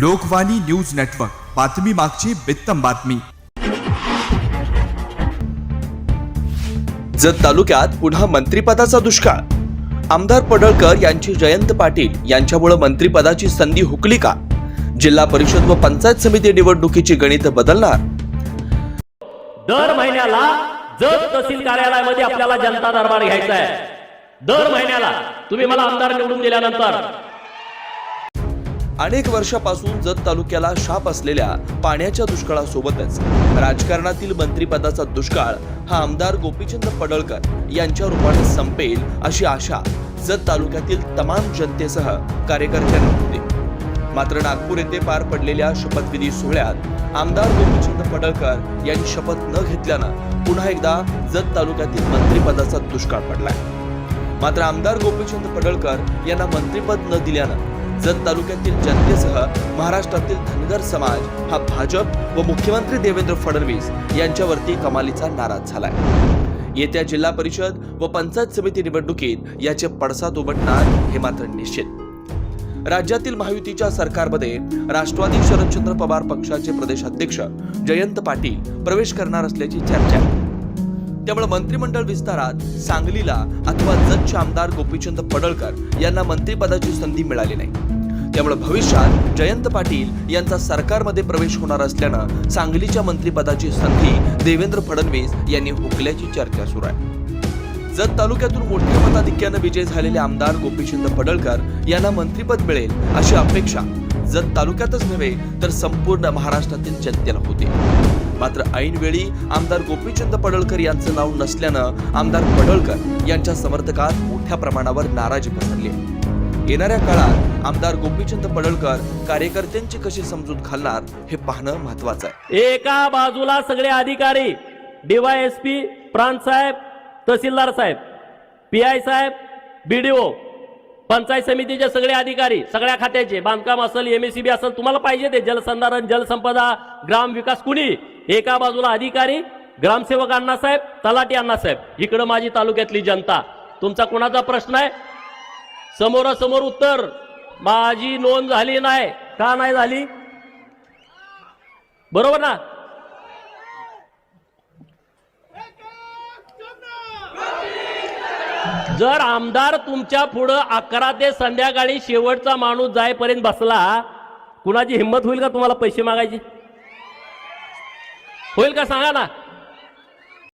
Lokvani news network. बातमी मागची बित्तम बातमी. जत तालुक्यात पुन्हा मंत्रिपदाचा दुष्काळ. आमदार पडळकर यांची जयंत पाटील यांच्यामुळे मंत्रिपदाची संधी हुकली का? जिल्हा परिषद व पंचायत समिती निवडणुकीची गणित बदलणार? दर महिन्याला जत तहसील कार्यालयामध्ये आपल्याला जनता दरबार घ्यायचा आहे. दर महिन्याला. तुम्ही मला आमदार निवडून दिल्यानंतर. अनेक वर्षापासून जत तालुक्याला शाप असलेल्या पाण्याच्या दुष्काळासोबतच राजकारणातील मंत्रिपदाचा दुष्काळ हा आमदार गोपीचंद पडळकर यांच्या रूपाने संपेल अशी आशा जत तालुक्यातील तमाम जनतेसह कार्यकर्त्यांना होती. मात्र नागपूर येथे पार पडलेल्या शपथविधी सोहळ्यात आमदार गोपीचंद पडळकर यांनी शपथ न घेतल्यानं पुन्हा एकदा जत तालुक्यातील मंत्रिपदाचा दुष्काळ पडलाय. मात्र आमदार गोपीचंद पडळकर यांना मंत्रिपद न दिल्यानं जत तालुक्यातील जनतेसह महाराष्ट्रातील धनगर समाज हा भाजप व मुख्यमंत्री देवेंद्र फडणवीस यांच्यावरती कमालीचा नाराज झालाय. येत्या जिल्हा परिषद व पंचायत समिती निवडणुकीत याचे पडसाद उमटणार हे मात्र निश्चित. राज्यातील महायुतीच्या सरकारमध्ये राष्ट्रवादी शरदचंद्र पवार पक्षाचे प्रदेशाध्यक्ष जयंत पाटील प्रवेश करणार असल्याची चर्चा आहे त्यामुळे मंत्रिमंडळ विस्तारात सांगलीला अथवा जतचे आमदार गोपीचंद पडळकर यांना मंत्रिपदाची संधी मिळाली नाही. त्यामुळे भविष्यात जयंत पाटील यांचा सरकारमध्ये प्रवेश होणार असल्यानं सांगलीच्या मंत्रिपदाची संधी देवेंद्र फडणवीस यांनी हुकल्याची चर्चा सुरू आहे. जत तालुक्यातून मोठ्या मताधिक्यानं विजय झालेले आमदार गोपीचंद पडळकर यांना मंत्रिपद मिळेल अशी अपेक्षा जत तालुक्यातच नव्हे तर संपूर्ण महाराष्ट्रातील जनतेला होते. मात्र ऐनवेळी आमदार गोपीचंद पडळकर यांचं नाव नसल्यानं आमदार पडळकर यांच्या समर्थकात मोठ्या प्रमाणावर नाराजी पसरली. येणाऱ्या काळात आमदार गोपीचंद पडळकर कार्यकर्त्यांची कशी समजूत घालणार हे पाहणं महत्वाचं आहे. एका बाजूला सगळे अधिकारी डीवायएसपी प्रांत साहेब तहसीलदार साहेब पी आय साहेब बीडीओ पंचायत समितीचे सगळे अधिकारी सगळ्या खात्याचे बांधकाम असेल एमएससीबी असेल तुम्हाला पाहिजे ते जलसंधारण जलसंपदा ग्राम विकास कुणी? एका बाजूला अधिकारी ग्रामसेवक अण्णासाहेब तलाटी अण्णासाहेब इकडं माझी तालुक्यातली जनता. तुमचा कोणाचा प्रश्न आहे? समोरासमोर उत्तर. माझी नोंद झाली नाही. का नाही झाली? बरोबर ना? जर आमदार तुमच्या पुढं अकरा ते संध्याकाळी शेवटचा माणूस जाईपर्यंत बसला कुणाची हिंमत होईल का तुम्हाला पैसे मागायची? होईल का सांगा ना?